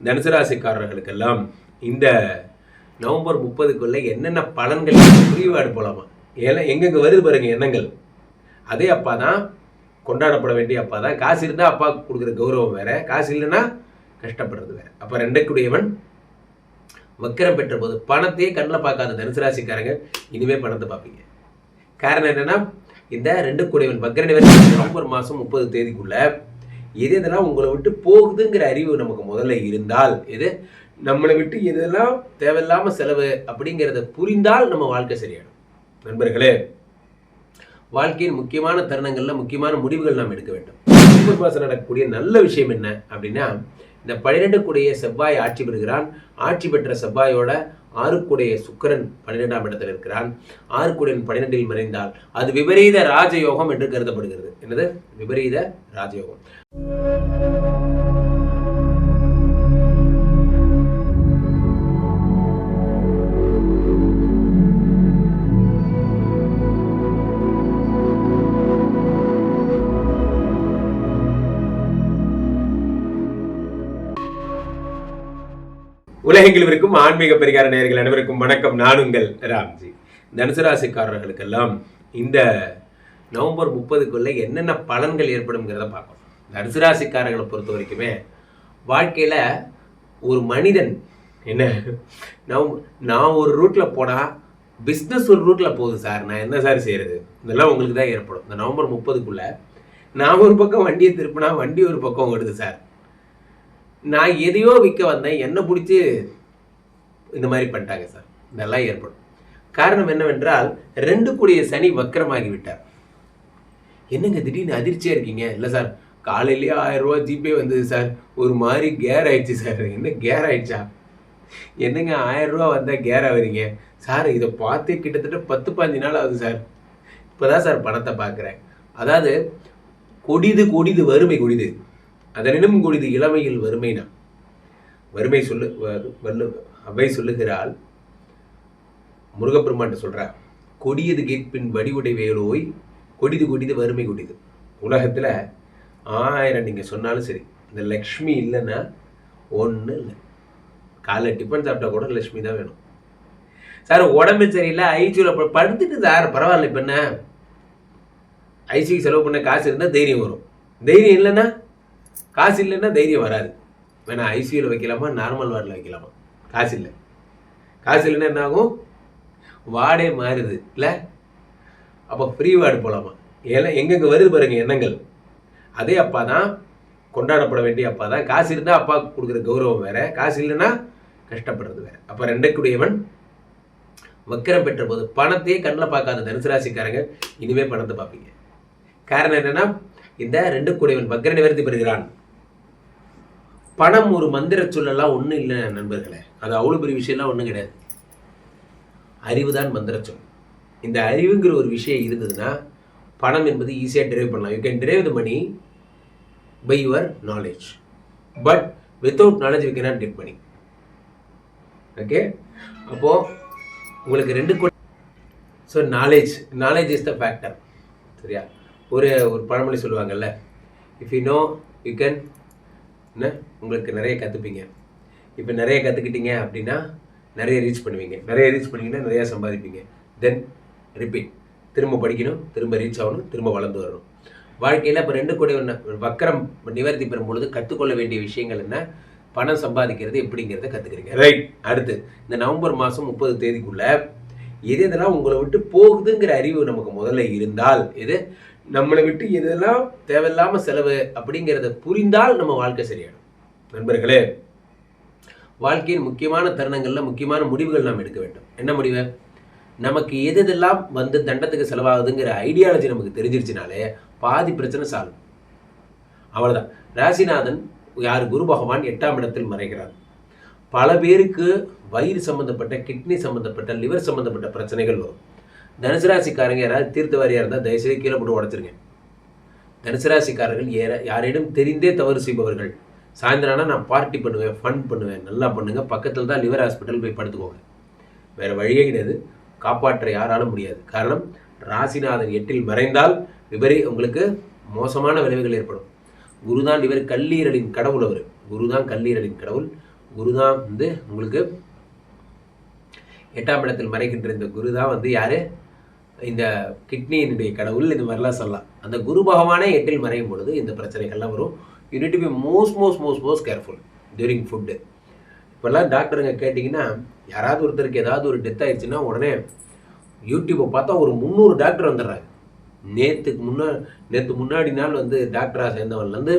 தனுசு ராசிக்காரர்களுக்கெல்லாம் இந்த நவம்பர் முப்பதுக்குள்ள என்னென்ன பலன்கள் புரிவாடு போலாமா ஏன்னா எங்கெங்கே வருது பாருங்க எண்ணங்கள். அதே அப்பா தான் கொண்டாடப்பட வேண்டிய அப்பா தான் காசு இருந்தால் அப்பாவுக்கு கொடுக்குற கௌரவம் வேற. காசு இல்லைன்னா கஷ்டப்படுறது வேற. அப்போ ரெண்டைக்குடையவன் வக்கிரம் பெற்ற போது பணத்தையே கண்ணில் பார்க்காத தனுசு ராசிக்காரங்க இனிமே பணத்தை பார்ப்பீங்க. காரணம் என்னன்னா இந்த ரெண்டு கூடையவன் வக்கரனை நவம்பர் மாதம் முப்பது தேதிக்குள்ள எது எதெல்லாம் உங்களை விட்டு போகுதுங்கிற அறிவு நமக்கு முதல்ல இருந்தால் எது? நம்மளை விட்டு எதெல்லாம் தேவையில்லாமல் செலவு அப்படிங்கிறத புரிந்தால் நம்ம வாழ்க்கை சரியாடும் நண்பர்களே வாழ்க்கையின் முக்கியமான தருணங்களில் முக்கியமான முடிவுகள் நாம் எடுக்க வேண்டும். நவம்பர் மாதம் நடக்கக்கூடிய நல்ல விஷயம் என்ன அப்படின்னா இந்த பன்னிரெண்டு கூடிய செவ்வாய் ஆட்சி பெறுகிறான். ஆட்சி பெற்ற செவ்வாயோட ஆறுக்குடைய சுக்கிரன் பன்னிரெண்டாம் இடத்தில் இருக்கிறான். ஆறுக்குடையன் பன்னிரெண்டில் மறைந்தால் அது விபரீத ராஜயோகம் என்று கருதப்படுகிறது. என்னது? விபரீத ராஜயோகம். உலகெங்கில் இருக்கும் ஆன்மீக பரிகார நேயர்கள் அனைவருக்கும் வணக்கம். நான் உங்கள் ராம்ஜி. தனுசு ராசிக்காரர்களுக்கெல்லாம் இந்த நவம்பர் முப்பதுக்குள்ள என்னென்ன பலன்கள் ஏற்படும்ங்கிறத பார்க்கணும். தனுசு ராசிக்காரர்களை பொறுத்த வரைக்குமே வாழ்க்கையில் ஒரு மனிதன் என்ன? நான் நான் ஒரு ரூட்டில் போனால் பிஸ்னஸ் ஒரு ரூட்டில் போகுது சார். நான் என்ன சார் செய்கிறது இதெல்லாம் உங்களுக்கு தான் ஏற்படும். இந்த நவம்பர் முப்பதுக்குள்ளே நான் ஒரு பக்கம் வண்டியை திருப்பினா வண்டி ஒரு பக்கம் ஓடுது சார். நான் எதையோ விற்க வந்தேன். என்ன பிடிச்சி இந்த மாதிரி பண்ணிட்டாங்க சார். இதெல்லாம் ஏற்படும். காரணம் என்னவென்றால் ரெண்டு கூடிய சனி வக்கரமாகி விட்டார். என்னங்க திடீர்னு அதிர்ச்சியாக இருக்கீங்க? இல்லை சார் காலையிலேயே ஆயிரம் ரூபா ஜிபே வந்தது சார். ஒரு மாதிரி கேர் ஆயிடுச்சு சார். என்ன கேர் ஆயிடுச்சா? என்னங்க ஆயிரம் ரூபா வந்தால் கேர் ஆகுறீங்க? சார் இதை பார்த்து கிட்டத்தட்ட பத்து பாஞ்சு நாள் ஆகுது சார். இப்போதான் சார் பணத்தை பார்க்குறேன். அதாவது கொடிது கொடிது வறுமை கொடிது. அதனினும் கொடிது இளமையில் வறுமைனா வறுமை சொல்லு வ- வல்லு அவை சொல்லுகிறாள். முருகப்பெருமான்ட்ட சொல்றா கொடியது கேட்பின் வடிவுடை வேலோய் கொடிது கொடிது வறுமை கொடிது. உலகத்தில் ஆயிரம் நீங்கள் சொன்னாலும் சரி இந்த லக்ஷ்மி இல்லைன்னா ஒன்றும் இல்லை. காலைல டிஃபன் சாப்பிட்டா கூட லக்ஷ்மி தான் வேணும். சார் உடம்பு சரியில்லை ஐசியூவில் படுத்துட்டு சார் பரவாயில்ல இப்போ என்ன? ஐசியூக்கு செலவு பண்ண காசு இருந்தால் தைரியம் வரும். தைரியம் இல்லைன்னா காசு இல்லைன்னா தைரியம் வராது. வேணா ஐசியூவில் வைக்கலாமா? நார்மல் வார்டில் வைக்கலாமா? காசு இல்லை. காசு இல்லைன்னா என்ன ஆகும்? வார்டே மாறுது. இல்லை? அப்போ ஃப்ரீ வார்டு போகலாமா ஏன்னா எங்கெங்கே வருது பாருங்கள் எண்ணங்கள். அதே அப்பா தான் கொண்டாடப்பட வேண்டிய அப்பா தான் காசு இருந்தால் அப்பாவுக்கு கொடுக்குற கௌரவம் வேறு. காசு இல்லைன்னா கஷ்டப்படுறது வேறு. அப்போ ரெண்டைக்குடையவன் வக்கிரம் பெற்ற போது பணத்தையே கண்ணில் பார்க்காத தனுசு ராசிக்காரங்க இனிமேல் பணத்தை பார்ப்பீங்க. காரணம் என்னன்னா இந்த ரெண்டு கூடையவன் வக்கர நிவர்த்தி பெறுகிறான். பணம் ஒரு மந்திர சொல்லலாம் ஒன்றும் இல்லை நண்பர்களே. அது அவ்வளோ பெரிய விஷயம்லாம் ஒன்றும் கிடையாது. அறிவு தான் மந்திர சொல். இந்த அறிவுங்கிற ஒரு விஷயம் இருந்ததுன்னா பணம் என்பது ஈஸியாக டிரைவ் பண்ணலாம். You can drive the money by your knowledge but without knowledge we cannot get money okay அப்போது உங்களுக்கு ரெண்டு so knowledge knowledge is the factor சரியா? ஒரு ஒரு பழமொழி சொல்லுவாங்கல்ல if you know you can என்ன? உங்களுக்கு நிறைய கற்றுப்பீங்க இப்போ நிறைய கற்றுக்கிட்டீங்க அப்படின்னா நிறைய ரீச் பண்ணுவீங்க. நிறைய ரீச் பண்ணிங்கன்னா நிறைய சம்பாதிப்பீங்க. தென் ரிப்பீட் திரும்ப படிக்கணும் திரும்ப ரீச் ஆகணும் திரும்ப வளர்ந்து வரணும். வாழ்க்கையில் இப்போ ரெண்டு கோடி ஒன்று வக்கரம் நிவர்த்தி பெறும் பொழுது கற்றுக்கொள்ள வேண்டிய விஷயங்கள் என்ன? பணம் சம்பாதிக்கிறது எப்படிங்கிறத கற்றுக்கிறீங்க ரைட் அடுத்து இந்த நவம்பர் மாதம் முப்பது தேதிக்குள்ளே எது எதெல்லாம் உங்களை விட்டு போகுதுங்கிற அறிவு நமக்கு முதல்ல இருந்தால் எது? நம்மளை விட்டு எதெல்லாம் தேவையில்லாம செலவு அப்படிங்கிறத புரிந்தால் நம்ம வாழ்க்கை சரியாடும் நண்பர்களே வாழ்க்கையின் முக்கியமான தருணங்கள்ல முக்கியமான முடிவுகள் நாம் எடுக்க வேண்டும். என்ன முடிவு? நமக்கு எது எதெல்லாம் வந்து தண்டத்துக்கு செலவாகுதுங்கிற ஐடியாலஜி நமக்கு தெரிஞ்சிருச்சுனாலே பாதி பிரச்சனை சால்வ். அவ்வளவுதான். ராசிநாதன் யார்? குரு பகவான் எட்டாம் இடத்தில் மறைகிறார். பல பேருக்கு வயிறு சம்பந்தப்பட்ட கிட்னி சம்பந்தப்பட்ட லிவர் சம்பந்தப்பட்ட பிரச்சனைகள் வரும். தனுசு ராசிக்காரங்க யாராவது தீர்த்தவாரியாக இருந்தால் தயவுசெய்து கீழே போட்டு உடச்சிருங்க. தனுசு ராசிக்காரர்கள் ஏற யாரிடம் தெரிந்தே தவறு செய்பவர்கள். சாயந்தரம் ஆனால் நான் பார்ட்டி பண்ணுவேன் ஃபன் பண்ணுவேன் நல்லா பண்ணுங்கள் பக்கத்தில் தான் லிவர் ஹாஸ்பிட்டல் போய் படுத்துக்கோங்க. வேற வழியே கிடையாது. காப்பாற்ற யாராலும் முடியாது. காரணம் ராசிநாதன் எட்டில் மறைந்தால் விபரி உங்களுக்கு மோசமான விளைவுகள் ஏற்படும். குருதான் இவர் கல்லீரலின் கடவுள் அவர். குருதான் கல்லீரலின் கடவுள். குருதான் வந்து உங்களுக்கு எட்டாம் இடத்தில் மறைக்கின்ற இந்த குரு தான் வந்து யாரு? இந்த கிட்னியினுடைய கடவுள் இந்த மாதிரிலாம் சொல்லலாம். அந்த குரு பகவானே எட்டில் மறையும் பொழுது இந்த பிரச்சனைகள்லாம் வரும். You be most most most most careful during food இப்போல்லாம் டாக்டருங்க கேட்டிங்கன்னா யாராவது ஒருத்தருக்கு ஏதாவது ஒரு டெத் ஆயிடுச்சுன்னா உடனே யூடியூப்பை பார்த்தா ஒரு முந்நூறு டாக்டர் வந்துடுறாங்க. நேற்றுக்கு முன்னா நேற்று முன்னாடி நாள் வந்து டாக்டராக சேர்ந்தவன்லேருந்து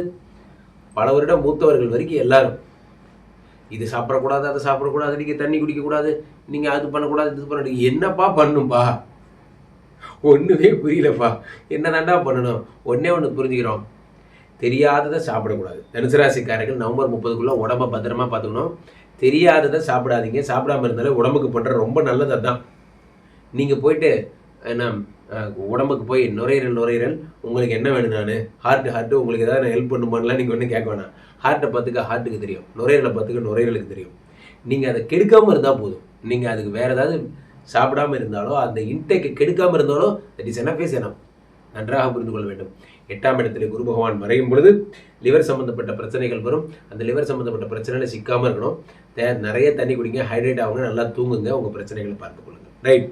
பல வருடம் மூத்தவர்கள் வரைக்கும் எல்லாரும் இது சாப்பிடக்கூடாது அதை சாப்பிடக்கூடாது நீங்கள் தண்ணி குடிக்கக்கூடாது நீங்கள் அது பண்ணக்கூடாது இது பண்ண என்னப்பா பண்ணும்பா? ஒன்றுமே புரியலப்பா. என்னதாண்டா பண்ணணும்? ஒன்றே ஒன்று புரிஞ்சுக்கிறோம். தெரியாததை சாப்பிடக்கூடாது. தனுசு ராசிக்காரர்கள் நவம்பர் முப்பதுக்குள்ளே உடம்பை பத்திரமா பார்த்துக்கணும். தெரியாததை சாப்பிடாதீங்க. சாப்பிடாம இருந்தாலே உடம்புக்கு பண்ணுற ரொம்ப நல்லது அதுதான் நீங்கள் போயிட்டு என்ன உடம்புக்கு போய் நுரையீரல் நுரையீரல் உங்களுக்கு என்ன வேணும் நான்? ஹார்ட் ஹார்ட்டு உங்களுக்கு ஏதாவது ஹெல்ப் பண்ணுமான்லாம் நீங்கள் ஒன்றும் கேட்க வேணாம். ஹார்ட்டை பார்த்துக்க ஹார்ட்டுக்கு தெரியும். நுரையீரலை பார்த்துக்க நுரையீரலுக்கு தெரியும். நீங்கள் அதை கெடுக்காமல் இருந்தால் போதும். நீங்கள் அதுக்கு வேறு ஏதாவது சாப்பிடாம இருந்தாலோ அந்த இன்டேக்கை கெடுக்காமல் இருந்தாலோ தட் இஸ் என்ன எனம் நன்றாக புரிந்து கொள்ள வேண்டும். எட்டாம் இடத்துல குரு பகவான் மறையும் பொழுது லிவர் சம்பந்தப்பட்ட பிரச்சனைகள் வரும். அந்த லிவர் சம்பந்தப்பட்ட பிரச்சனையில் சிக்காம இருக்கணும். தே- நிறைய தண்ணி குடிங்க ஹைட்ரேட் ஆகுங்க நல்லா தூங்குங்க உங்கள் பிரச்சனைகளை பார்த்து கொள்ளுங்க. ரைட்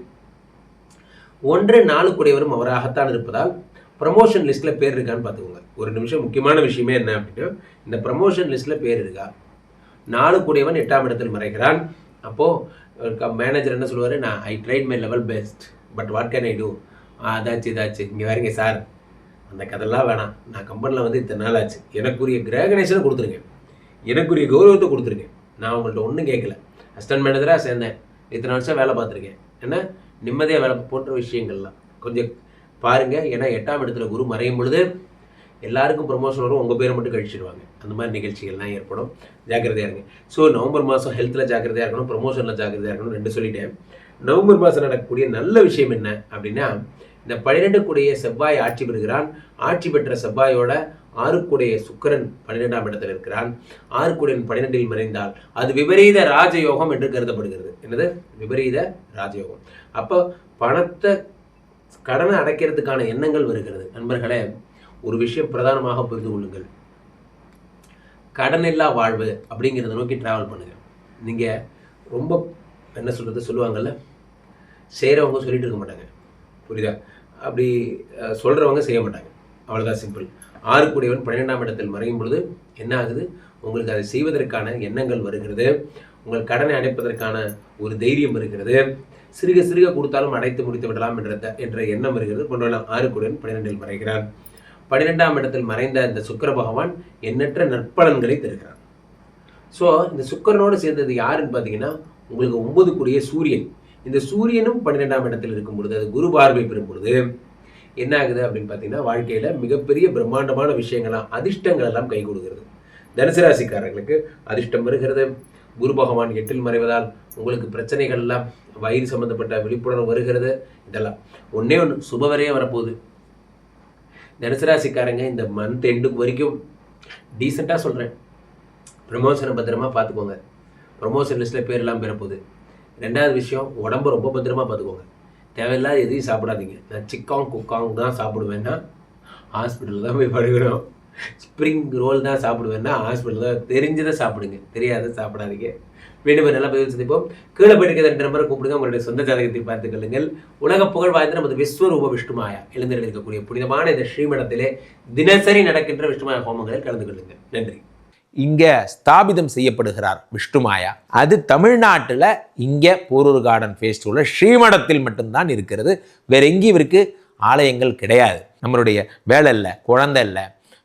ஒன்று நாளுக்குடையவரும் அவராகத்தான் இருப்பதால் ப்ரமோஷன் லிஸ்ட்ல பேர் இருக்கான்னு பார்த்துக்கோங்க. ஒரு நிமிஷம் முக்கியமான விஷயமே என்ன அப்படின்னா இந்த ப்ரமோஷன் லிஸ்ட்ல பேர் இருக்கா? நாளுக்குடையவன் எட்டாம் இடத்தில் மறைகிறான். அப்போ மேனேஜர் என்ன சொல்லுவார்? நான் I tried my level best but what can I do அதாச்சு இதாச்சு இங்கே வரீங்க சார். அந்த கதெல்லாம் வேணாம். நான் கம்பெனியில் வந்து இத்தனை நாள் ஆச்சு. எனக்குரிய கிரகணேஷனை கொடுத்துருங்க எனக்குரிய கௌரவத்தை கொடுத்துருங்க நான் உங்கள்கிட்ட ஒன்றும் கேட்கல அசிஸ்டன்ட் மேனேஜராக சேர்ந்தேன். இத்தனை வருஷம் வேலை பார்த்துருக்கேன். என்ன? நிம்மதியாக வேலை போன்ற விஷயங்கள்லாம். கொஞ்சம் பாருங்கள் ஏன்னா எட்டாம் இடத்துல குரு மறையும் பொழுது எல்லாருக்கும் ப்ரொமோஷன் வரும் உங்கள் பேரை மட்டும் கழிச்சிடுவாங்க அந்த மாதிரி நிகழ்ச்சிகள்லாம் ஏற்படும். ஜாக்கிரதையாக இருங்க. ஸோ நவம்பர் மாதம் ஹெல்த்தில் ஜாக்கிரதையாக இருக்கணும் ப்ரொமோஷனில் ஜாக்கிரதையாக இருக்கணும் ரெண்டு சொல்லிட்டேன். நவம்பர் மாதம் நடக்கக்கூடிய நல்ல விஷயம் என்ன அப்படின்னா இந்த பன்னிரெண்டு கூடிய செவ்வாய் ஆட்சி பெறுகிறான். ஆட்சி பெற்ற செவ்வாயோட ஆறுக்குடைய சுக்கரன் பன்னிரெண்டாம் இடத்தில் இருக்கிறான். ஆறுக்குடையன் பன்னிரெண்டில் மறைந்தால் அது விபரீத ராஜயோகம் என்று கருதப்படுகிறது. என்னது? விபரீத ராஜயோகம். அப்போ பணத்தை கடனை அடைக்கிறதுக்கான எண்ணங்கள் வருகிறது. நண்பர்களே ஒரு விஷயம் பிரதானமாக புரிந்து கொள்ளுங்கள். இல்லா வாழ்வு அப்படிங்கிறத நோக்கி டிராவல் பண்ணுங்கள் நீங்க ரொம்ப என்ன சொல்கிறது சொல்லுவாங்கல்ல? செய்கிறவங்க சொல்லிட்டு இருக்க மாட்டாங்க. புரியுதா? அப்படி சொல்கிறவங்க சொல்றவங்க செய்ய மாட்டாங்க. அவ்வளவுதான் சிம்பிள் ஆறு கூடியவன் பன்னிரெண்டாம் இடத்தில் மறையும் பொழுது என்ன ஆகுது? உங்களுக்கு அதை செய்வதற்கான எண்ணங்கள் வருகிறது. உங்கள் கடனை அடைப்பதற்கான ஒரு தைரியம் வருகிறது. சிறுக சிறுக கொடுத்தாலும் அடைத்து முடித்து விடலாம் என்ற என்ற எண்ணம் வருகிறது. கொண்டு ஆறு கூடியவன் பன்னிரெண்டில் மறைகிறான். பன்னிரெண்டாம் இடத்தில் மறைந்த இந்த சுக்கர பகவான் எண்ணற்ற நற்பலன்களை தருகிறார். ஸோ இந்த சுக்கரனோடு சேர்ந்தது யாருன்னு பார்த்தீங்கன்னா உங்களுக்கு ஒன்பதுக்குரிய சூரியன். இந்த சூரியனும் பன்னிரெண்டாம் இடத்தில் இருக்கும் பொழுது அது குரு பார்வை பெறும் பொழுது என்ன ஆகுது அப்படின்னு பார்த்தீங்கன்னா வாழ்க்கையில மிகப்பெரிய பிரம்மாண்டமான விஷயங்கள்லாம் அதிர்ஷ்டங்கள் எல்லாம் கை கொடுக்கிறது. தனுசு ராசிக்காரர்களுக்கு அதிர்ஷ்டம் வருகிறது. குரு பகவான் எட்டில் மறைவதால் உங்களுக்கு பிரச்சனைகள் எல்லாம் வயிறு சம்பந்தப்பட்ட விழிப்புணர்வு வருகிறது. இதெல்லாம் ஒன்றே ஒன்று சுபவரையே வரப்போகுது. தனுசராசிக்காரங்க இந்த மந்த் எண்டுக்கு வரைக்கும் டீசெண்டாக சொல்கிறேன் ப்ரமோஷனை பத்திரமா பார்த்துக்கோங்க ப்ரமோஷன் லிஸ்ட்டில் பேரெல்லாம் பெறப்போகுது. ரெண்டாவது விஷயம் உடம்ப ரொம்ப பத்திரமா பார்த்துக்கோங்க தேவையில்லாத எதையும் சாப்பிடாதீங்க. நான் சிக்காங் குக்காங் தான் சாப்பிடுவேன்னா ஹாஸ்பிட்டலில் தான் போய் படுக்கணும். ஸ்ப்ரிங் ரோல் தான் சாப்பிடுவேன்னா ஹாஸ்பிட்டலில் தான் தெரிஞ்சதை சாப்பிடுங்க. தெரியாத சாப்பிடாதீங்க. மீண்டும் ஒரு பதிவு சந்திப்போம். கீழே போயிருக்கிற ரெண்டு நம்பரை கூப்பிடுங்க. உங்களுடைய சொந்த ஜாதகத்தை பார்த்துக்கொள்ளுங்கள் உலக புகழ் வாய்ந்த நமது விஸ்வரூப விஷ்ணுமாயா எழுந்தில் இருக்கக்கூடிய புனிதமான இந்த ஸ்ரீமடத்திலே தினசரி நடக்கின்ற விஷ்ணுமாயா ஹோமங்களில் கலந்து கொள்ளுங்கள். நன்றி. இங்கே ஸ்தாபிதம் செய்யப்படுகிறார் விஷ்ணுமாயா அது தமிழ்நாட்டில் இங்கே போரூர் கார்டன் ஃபேஸ்டிவலில் ஸ்ரீமடத்தில் மட்டும்தான் இருக்கிறது. வேற எங்கேயும் இவருக்கு ஆலயங்கள் கிடையாது. நம்மளுடைய வேலை இல்லை குழந்தை இல்லை